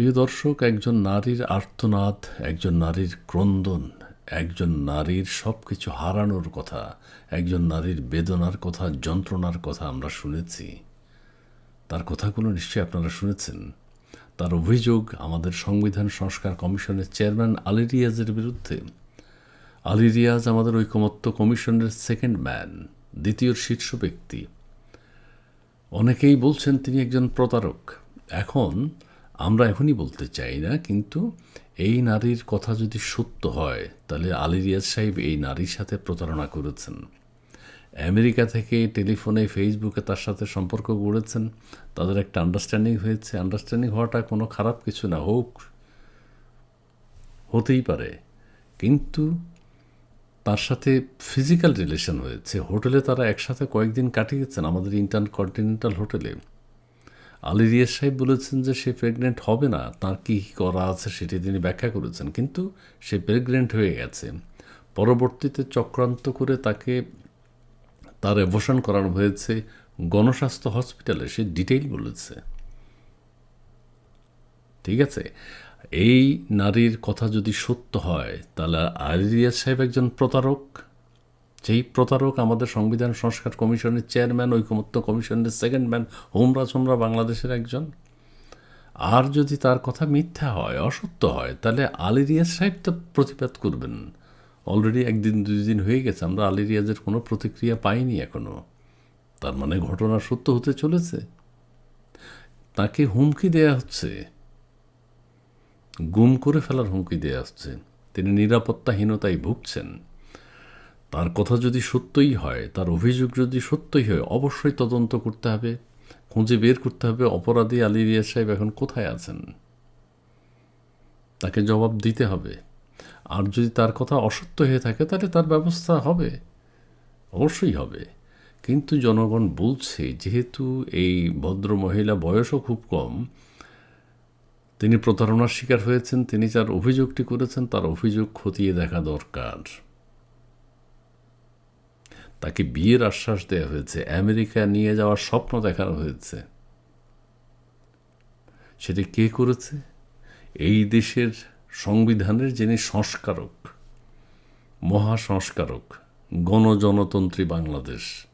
প্রিয় দর্শক, একজন নারীর আর্তনাদ, একজন নারীর ক্রন্দন, একজন নারীর সব কিছু হারানোর কথা, একজন নারীর বেদনার কথা, যন্ত্রণার কথা আমরা শুনেছি। তার কথাগুলো নিশ্চয়ই আপনারা শুনেছেন। তার অভিযোগ আমাদের সংবিধান সংস্কার কমিশনের চেয়ারম্যান আলী রিয়াজের বিরুদ্ধে। আলী রিয়াজ আমাদের ঐকমত্য কমিশনের সেকেন্ড ম্যান, দ্বিতীয় শীর্ষ ব্যক্তি। অনেকেই বলছেন তিনি একজন প্রতারক। এখন আমরা এখনই বলতে চাই না, কিন্তু এই নারীর কথা যদি সত্য হয়, তাহলে আলী রিয়াজ সাহেব এই নারীর সাথে প্রতারণা করেছেন। আমেরিকা থেকে টেলিফোনে, ফেসবুকে তার সাথে সম্পর্ক গড়েছেন। তাদের একটা আন্ডারস্ট্যান্ডিং হয়েছে। আন্ডারস্ট্যান্ডিং হওয়াটা কোনো খারাপ কিছু না, হোক, হতেই পারে। কিন্তু তার সাথে ফিজিক্যাল রিলেশন হয়েছে। হোটেলে তারা একসাথে কয়েকদিন কাটিয়েছেন, আমাদের ইন্টার কন্টিনেন্টাল হোটেলে। আলী সাহেব বলেছেন যে সে প্রেগনেন্ট হবে না, তার কী কী করা আছে সেটি তিনি ব্যাখ্যা করেছেন, কিন্তু সে প্রেগনেন্ট হয়ে গেছে। পরবর্তীতে চক্রান্ত করে তাকে তার অ্যাবর্শন করানো হয়েছে গণস্বাস্থ্য হসপিটালে, সে ডিটেইল বলেছে। ঠিক আছে? এই নারীর কথা যদি সত্য হয়, তাহলে আরিয়াজ সাহেব একজন প্রতারক? যেই প্রতারক আমাদের সংবিধান সংস্কার কমিশনের চেয়ারম্যান, ঐকমত্য কমিশনের সেকেন্ড ম্যান হোমরা সোমরা বাংলাদেশের একজন। আর যদি তার কথা মিথ্যা হয়, অসত্য হয়, তাহলে আলী রিয়াজ সাহেব তো প্রতিবাদ করবেন। অলরেডি একদিন দুই দিন হয়ে গেছে, আমরা আলী রিয়াজের কোনো প্রতিক্রিয়া পাইনি এখনও তার মানে ঘটনা সত্য হতে চলেছে। তাকে হুমকি দেয়া হচ্ছে। গুম করে ফেলার হুমকি দেওয়া হচ্ছে। তিনি নিরাপত্তাহীনতায় ভুগছেন। তার কথা যদি সত্যই হয়, তার অভিযোগ যদি সত্যই হয়, অবশ্যই তদন্ত করতে হবে, খুঁজে বের করতে হবে। অপরাধী আলী রিয়া সাহেব এখন কোথায় আছেন? তাকে জবাব দিতে হবে। আর যদি তার কথা অসত্য হয়ে থাকে, তাহলে তার ব্যবস্থা হবে। অবশ্যই হবে। কিন্তু জনগণ বলছে, যেহেতু এই ভদ্র মহিলা বয়সও খুব কম, তিনি প্রতারণার শিকার হয়েছেন, তিনি যার অভিযোগটি করেছেন, তার অভিযোগ খতিয়ে দেখা দরকার। তাকে বিয়ের আশ্বাস দেওয়া হয়েছে। আমেরিকা নিয়ে যাওয়ার স্বপ্ন দেখানো হয়েছে। সেটি কে করেছে? এই দেশের সংবিধানের যিনি সংস্কারক, মহাসংস্কারক, গণজনতন্ত্রী বাংলাদেশ।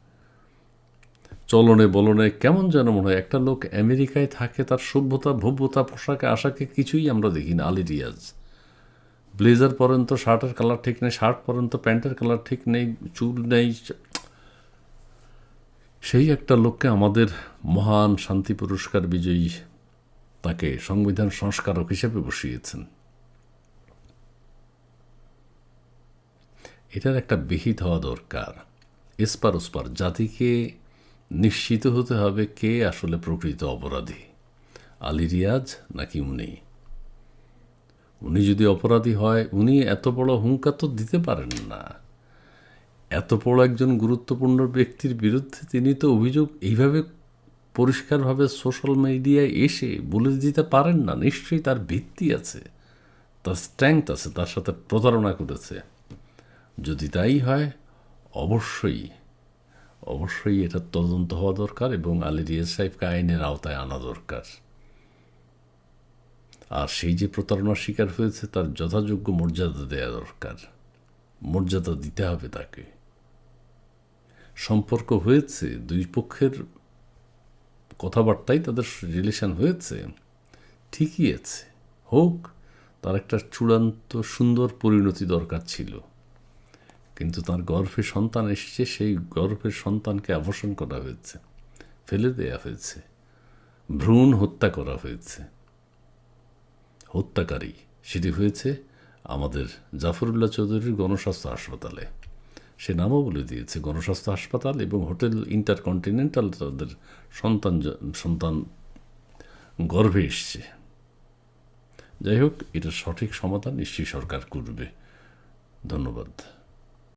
চলনে বলনে কেমন যেন মনে হয়, একটা লোক আমেরিকায় থাকে, তার সভ্যতা, ভব্যতা, পোশাকে, আশাকে কিছুই আমরা দেখি না। আলি রিয়াজ। ব্লেজার পর্যন্ত শার্টের কালার ঠিক নেই, শার্ট পর্যন্ত প্যান্টের কালার ঠিক নেই, চুল নেই সেই একটা লোককে আমাদের মহান শান্তি পুরস্কার বিজয়ী তাকে সংবিধান সংস্কারক হিসেবে বসিয়েছেন। এটার একটা বিহিত হওয়া দরকার। এসপার ওসপার জাতিকে নিশ্চিত হতে হবে কে আসলে প্রকৃত অপরাধী, আলী রিয়াজ নাকি উনি? উনি যদি অপরাধী হয়, উনি এত বড় হুঙ্কার তো দিতে পারেন না। এত বড় একজন গুরুত্বপূর্ণ ব্যক্তির বিরুদ্ধে তিনি তো অভিযোগ এইভাবে পরিষ্কারভাবে সোশ্যাল মিডিয়ায় এসে বলে দিতে পারেন না। নিশ্চয়ই তার ভিত্তি আছে, তার স্ট্রেংথ আছে, তার সাথে প্রতারণা করেছে। যদি তাই হয়, অবশ্যই অবশ্যই এটা তদন্ত হওয়া দরকার এবং আলী রিয়াজ সাহেবকে আইনের আওতায় আনা দরকার। আর সেই যে প্রতারণার শিকার হয়েছে তার যথাযোগ্য মর্যাদা দেওয়া দরকার। মর্যাদা দিতে হবে তাকে। সম্পর্ক হয়েছে, দুই পক্ষের কথাবার্তাই তাদের রিলেশন হয়েছে, ঠিকই আছে। হোক, তার একটা চূড়ান্ত সুন্দর পরিণতি দরকার ছিল। কিন্তু তার গর্ভে সন্তান এসেছে, সেই গর্ভের সন্তানকে আবর্ষণ করা হয়েছে, ফেলে দেয়া হয়েছে, ভ্রূণ হত্যা করা হয়েছে। হত্যাকারী। সেটি হয়েছে আমাদের জাফরুল্লাহ চৌধুরীর গণস্বাস্থ্য হাসপাতালে। সে নামও বলে দিয়েছে, গণস্বাস্থ্য হাসপাতাল এবং হোটেল ইন্টারকন্টিনেন্টাল তাদের সন্তান সন্তান গর্ভে এসছে। যাই হোক, এটার সঠিক সমাধান নিশ্চয়ই সরকার করবে। ধন্যবাদ।